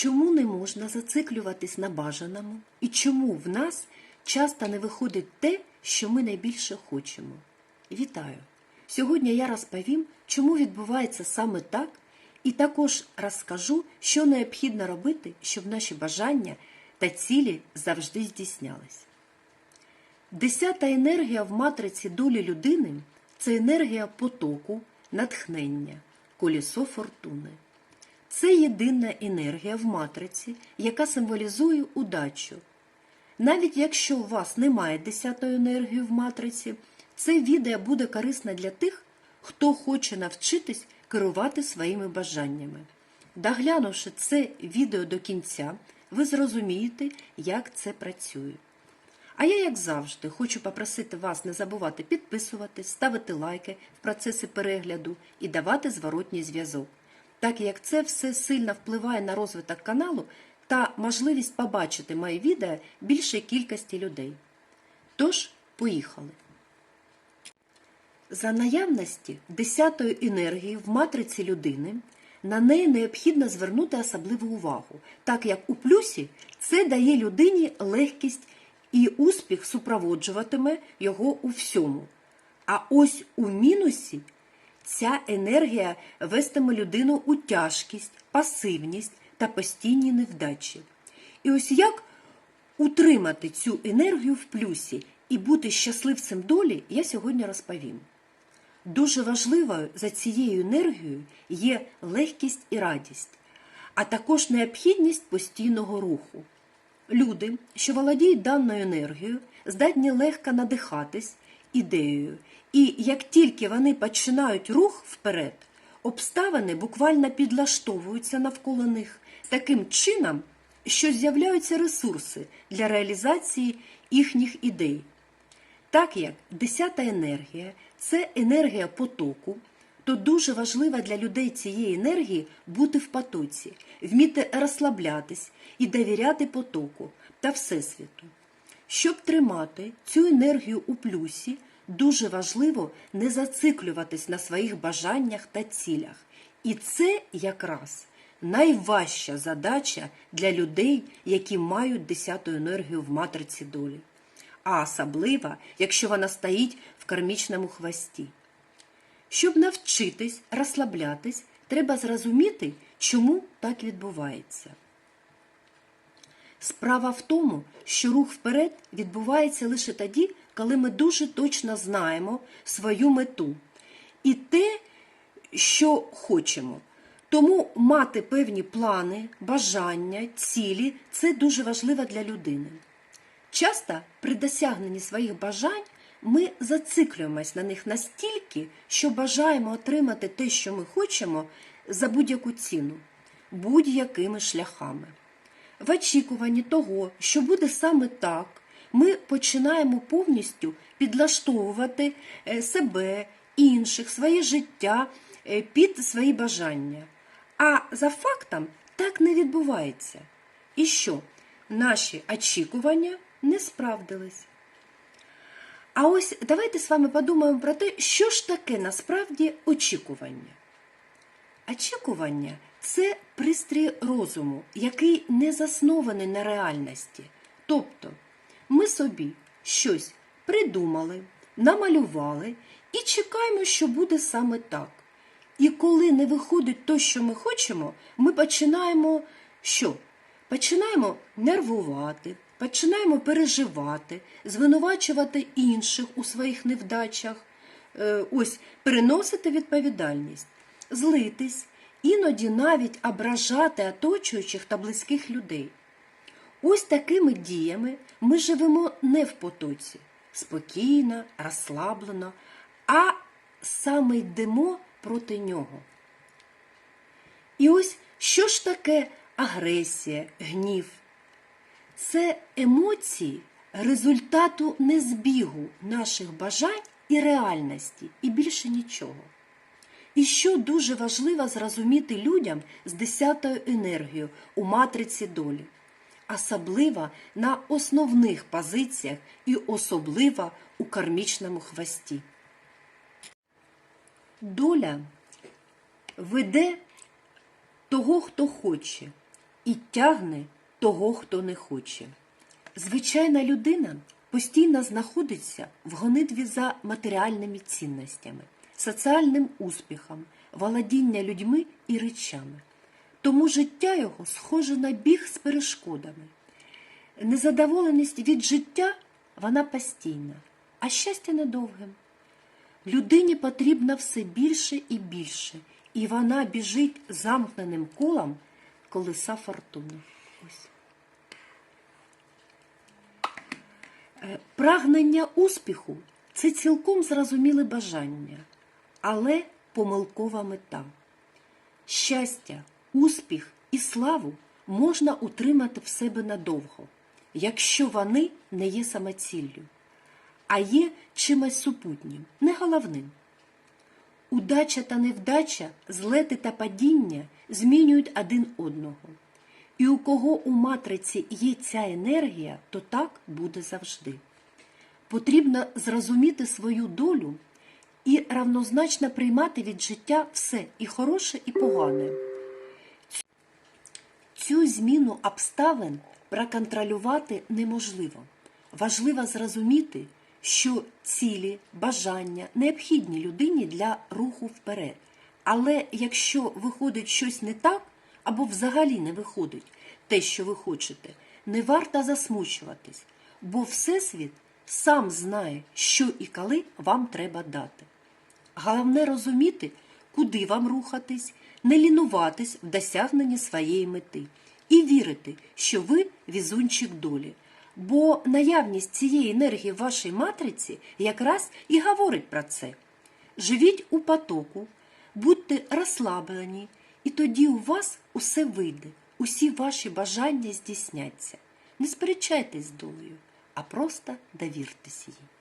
Чому не можна зациклюватись на бажаному? І чому в нас часто не виходить те, що ми найбільше хочемо? Вітаю! Сьогодні я розповім, чому відбувається саме так, і також розкажу, що необхідно робити, щоб наші бажання та цілі завжди здійснялись. Десята енергія в матриці долі людини це енергія потоку, натхнення, колісо фортуни. Це єдина енергія в матриці, яка символізує удачу. Навіть якщо у вас немає десятої енергії в матриці, це відео буде корисне для тих, хто хоче навчитись керувати своїми бажаннями. Доглянувши це відео до кінця, ви зрозумієте, як це працює. А я, як завжди, хочу попросити вас не забувати підписуватись, ставити лайки в процесі перегляду і давати зворотній зв'язок, так як це все сильно впливає на розвиток каналу та можливість побачити мої відео більшій кількості людей. Тож, поїхали! За наявності десятої енергії в матриці людини на неї необхідно звернути особливу увагу, так як у плюсі це дає людині легкість і успіх супроводжуватиме його у всьому. А ось у мінусі ця енергія вестиме людину у тяжкість, пасивність та постійні невдачі. І ось як утримати цю енергію в плюсі і бути щасливцем долі, я сьогодні розповім. Дуже важливою за цією енергією є легкість і радість, а також необхідність постійного руху. Люди, що володіють даною енергією, здатні легко надихатись ідеєю, і як тільки вони починають рух вперед, обставини буквально підлаштовуються навколо них таким чином, що з'являються ресурси для реалізації їхніх ідей. Так як десята енергія це енергія потоку, то дуже важливо для людей цієї енергії бути в потоці, вміти розслаблятись і довіряти потоку та Всесвіту. Щоб тримати цю енергію у плюсі, дуже важливо не зациклюватись на своїх бажаннях та цілях. І це якраз найважча задача для людей, які мають десяту енергію в матриці долі а особливо, якщо вона стоїть в кармічному хвості. Щоб навчитись розслаблятись, треба зрозуміти, чому так відбувається. Справа в тому, що рух вперед відбувається лише тоді, коли ми дуже точно знаємо свою мету і те, що хочемо. Тому мати певні плани, бажання, цілі це дуже важливо для людини. Часто при досягненні своїх бажань ми зациклюємось на них настільки, що бажаємо отримати те, що ми хочемо, за будь-яку ціну, будь-якими шляхами. В очікуванні того, що буде саме так, ми починаємо повністю підлаштовувати е, себе, інших, своє життя е, під свої бажання. А за фактом так не відбувається. І що? Наші очікування не справдились. А ось давайте з вами подумаємо про те, що ж таке насправді очікування. Очікування це пристрій розуму, який не заснований на реальності. Тобто ми собі щось придумали, намалювали і чекаємо, що буде саме так. І коли не виходить то, що ми хочемо, ми починаємо що? Починаємо нервувати, починаємо переживати, звинувачувати інших у своїх невдачах, е, ось переносити відповідальність, злитись, іноді навіть ображати оточуючих та близьких людей. Ось такими діями ми живемо не в потоці, спокійно, розслаблено, а саме йдемо проти нього. І ось що ж таке агресія, гнів? Це емоції результату незбігу наших бажань і реальності, і більше нічого. І що дуже важливо зрозуміти людям з десятою енергією у матриці долі, особливо на основних позиціях і особливо у кармічному хвості. Доля веде того, хто хоче, і тягне того, хто не хоче. Звичайна людина постійно знаходиться в гонитві за матеріальними цінностями, соціальним успіхом, володіння людьми і речами. Тому життя його схоже на біг з перешкодами. Незадоволеність від життя вона постійна, а щастя недовге. Людині потрібно все більше і більше, і вона біжить замкненим колом колеса фортуни. Е, Прагнення успіху це цілком зрозуміле бажання, але помилкова мета. Щастя, успіх і славу можна утримати в себе надовго, якщо вони не є самоціллю, а є чимось супутнім, не головним. Удача та невдача, злети та падіння змінюють один одного. І у кого у матриці є ця енергія, то так буде завжди. Потрібно зрозуміти свою долю і равнозначно приймати від життя все і хороше, і погане. Цю зміну обставин проконтролювати неможливо. Важливо зрозуміти, що цілі, бажання необхідні людині для руху вперед. Але якщо виходить щось не так, або взагалі не виходить те, що ви хочете, не варто засмучуватись, бо Всесвіт сам знає, що і коли вам треба дати. Головне розуміти, куди вам рухатись, не лінуватись в досягненні своєї мети і вірити, що ви візунчик долі. Бо наявність цієї енергії в вашій матриці якраз і говорить про це. Живіть у потоку, будьте розслаблені, і тоді у вас усе вийде, усі ваші бажання здійсняться. Не сперечайтесь з долею, а просто довіртесь їй.